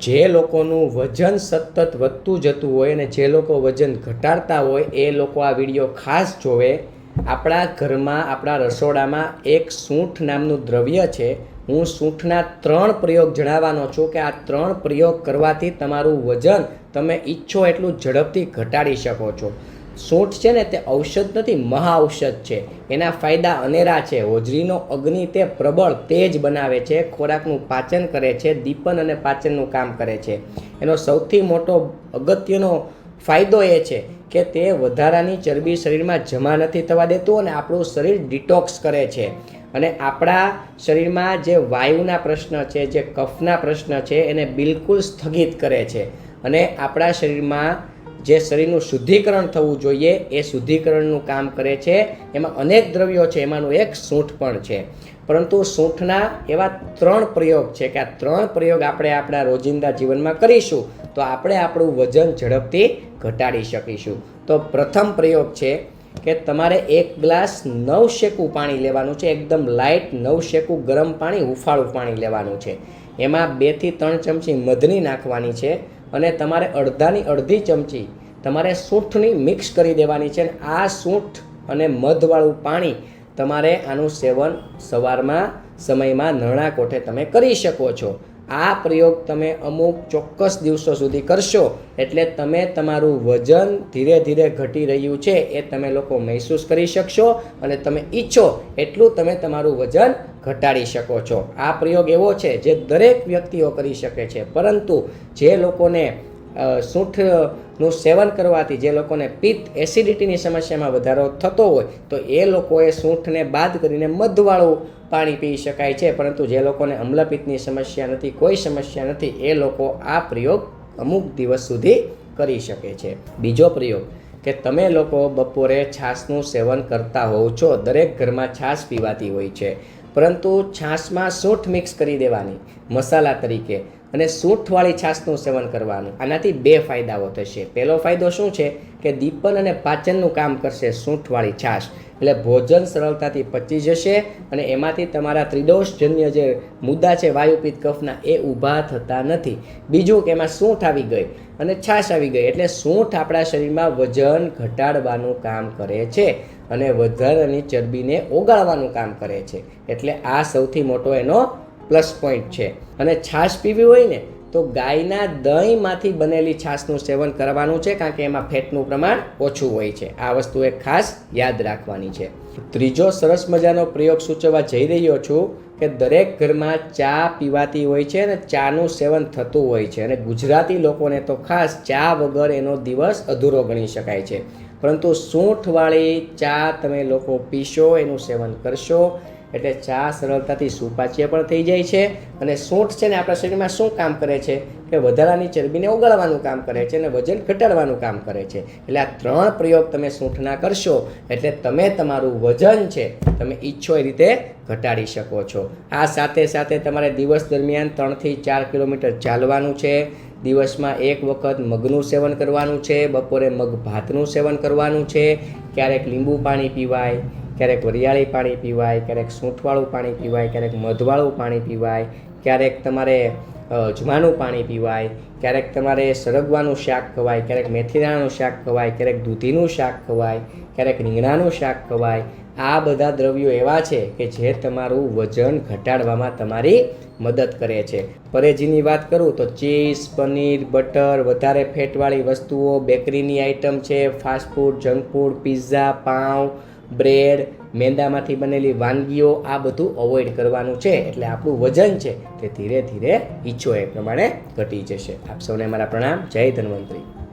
જે લોકોનું વજન સતત વધતું જતું હોય અને જે લોકો વજન ઘટાડતા હોય, એ લોકો આ વીડિયો ખાસ જોવે. આપણા ઘરમાં, આપણા રસોડામાં એક સૂંઠ નામનું દ્રવ્ય છે. હું સૂંઠના ત્રણ પ્રયોગ જણાવવાનો છું કે આ ત્રણ પ્રયોગ કરવાથી તમારું વજન તમે ઈચ્છો એટલું ઝડપથી ઘટાડી શકો છો. સૂંઠ છે ને તે ઔષધ નથી મહા ઔષધ છે. એના ફાયદા અનેરા છે. હોજરીનો અગ્નિ તે પ્રબળ તેજ બનાવે છે, ખોરાકનું પાચન કરે છે, દીપન અને પાચનનું કામ કરે છે. એનો સૌથી મોટો અગત્યનો ફાયદો એ છે કે તે વધારાની ચરબી શરીરમાં જમા નથી થવા દેતું અને આપણું શરીર ડિટોક્સ કરે છે. અને આપણા શરીરમાં જે વાયુના પ્રશ્ન છે, જે કફના પ્રશ્ન છે, એને બિલકુલ સ્થગિત કરે છે. અને આપણા શરીરમાં જે શરીરનું શુદ્ધિકરણ થવું જોઈએ, એ શુદ્ધિકરણનું કામ કરે છે. એમાં અનેક દ્રવ્યો છે, એમાંનું એક સૂંઠ પણ છે. પરંતુ સૂંઠના એવા ત્રણ પ્રયોગ છે કે આ ત્રણ પ્રયોગ આપણે આપણા રોજિંદા જીવનમાં કરીશું, તો આપણે આપણું વજન ઝડપથી ઘટાડી શકીશું. તો પ્રથમ પ્રયોગ છે કે તમારે એક ગ્લાસ નવ શેકું પાણી લેવાનું છે, એકદમ લાઇટ નવ શેકું ગરમ પાણી, હુંફાળું પાણી લેવાનું છે. એમાં બેથી ત્રણ ચમચી મધની નાખવાની છે. અને તમારે અડધાની અડધી ચમચી તમારે સૂંઠની મિક્સ કરી દેવાની છે અને આ સૂંઠ અને મધવાળું પાણી તમારે આનું સેવન સવારમાં સમયમાં નરણા કોઠે તમે કરી શકો છો. આ પ્રયોગ તમે અમુક ચોક્કસ દિવસો સુધી કરશો એટલે તમે તમારું વજન ધીરે ધીરે ઘટી રહ્યું છે એ તમે લોકો મહેસૂસ કરી શકશો અને તમે ઈચ્છો એટલું તમે તમારું વજન ઘટાડી શકો છો. આ પ્રયોગ એવો છે જે દરેક વ્યક્તિઓ કરી શકે છે. પરંતુ જે લોકોને સૂંઠનું સેવન કરવાથી જે લોકોને પિત્ત એસિડિટીની સમસ્યામાં વધારો થતો હોય, તો એ લોકોએ સૂંઠને બાદ કરીને મધવાળું પાણી પી શકાય છે. પરંતુ જે લોકોને અમ્લપિત્તની સમસ્યા નથી, કોઈ સમસ્યા નથી, એ લોકો આ પ્રયોગ અમુક દિવસ સુધી કરી શકે છે. બીજો પ્રયોગ, કે તમે લોકો બપોરે છાશનું સેવન કરતા હોવ છો, દરેક ઘરમાં છાશ પીવાતી હોય છે. પરંતુ છાશમાં સૂંઠ મિક્સ કરી દેવાની. મસાલા તરીકે અને સૂંઠવાળી છાશનું સેવન કરવાનું. આનાથી બે ફાયદાઓ થશે. પહેલો ફાયદો શું છે કે દીપન અને પાચનનું કામ કરશે સૂંઠવાળી છાશ. એટલે ભોજન સરળતાથી પચી જશે અને એમાંથી તમારા ત્રિદોષજન્ય જે મુદ્દા છે વાયુપિત કફના એ ઊભા થતા નથી. બીજું કે એમાં સૂંઠ આવી ગઈ અને છાશ આવી ગઈ. એટલે સૂંઠ આપણા શરીરમાં વજન ઘટાડવાનું કામ કરે છે અને વધારાની ચરબીને ઓગાળવાનું કામ કરે છે. એટલે આ સૌથી મોટો એનો પ્લસ પોઈન્ટ છે. અને છાશ પીવી હોય ને, તો ગાયના દહીંમાંથી બનેલી છાશનું સેવન કરવાનું છે, કારણ કે એમાં ફેટનું પ્રમાણ ઓછું હોય છે. આ વસ્તુ એક ખાસ યાદ રાખવાની છે. ત્રીજો સરસ મજાનો પ્રયોગ સૂચવવા જઈ રહ્યો છું કે દરેક ઘરમાં ચા પીવાતી હોય છે અને ચાનું સેવન થતું હોય છે. અને ગુજરાતી લોકોને તો ખાસ ચા વગર એનો દિવસ અધૂરો ગણી શકાય છે. પરંતુ સૂંઠવાળી ચા તમે લોકો પીશો, એનું સેવન કરશો એટલે ચા સરળતાથી સુપાચ્ય પણ થઈ જાય છે અને સૂંઠ છે ને આપણા શરીરમાં શું કામ કરે છે કે વધારાની ચરબીને ઓગાળવાનું કામ કરે છે અને વજન ઘટાડવાનું કામ કરે છે. એટલે આ ત્રણ પ્રયોગ તમે સૂંઠના કરશો એટલે તમે તમારું વજન છે તમે ઈચ્છો એ રીતે ઘટાડી શકો છો. આ સાથે સાથે તમારે દિવસ દરમિયાન ત્રણથી ચાર કિલોમીટર ચાલવાનું છે. દિવસમાં એક વખત મગનું સેવન કરવાનું છે. બપોરે મગ ભાતનું સેવન કરવાનું છે. ક્યારેક લીંબુ પાણી પીવાય ક્યારેક વરિયાળી પાણી પીવાય, ક્યારેક સૂંઠવાળું પાણી પીવાય, ક્યારેક મધવાળું પાણી પીવાય, ક્યારેક તમારે અજમાનું પાણી પીવાય, ક્યારેક તમારે સરગવાનું શાક ખવાય, ક્યારેક મેથીદાણાનું શાક ખવાય, ક્યારેક દૂધીનું શાક ખવાય, ક્યારેક રીંગણાનું શાક ખવાય. આ બધા દ્રવ્યો એવા છે કે જે તમારું વજન ઘટાડવામાં તમારી મદદ કરે છે. પરેજીની વાત કરું તો ચીઝ, પનીર, બટર, વધારે ફેટવાળી વસ્તુઓ, બેકરીની આઇટમ છે fast food junk food, pizza, pav bread, મેંદામાંથી બનેલી વાનગીઓ આ બધું અવોઇડ કરવાનું છે. એટલે આપણું વજન છે તે ધીરે ધીરે ઈચ્છો એ પ્રમાણે ઘટી જશે. આપ સૌને મારા પ્રણામ. જય ધન્વંતરી.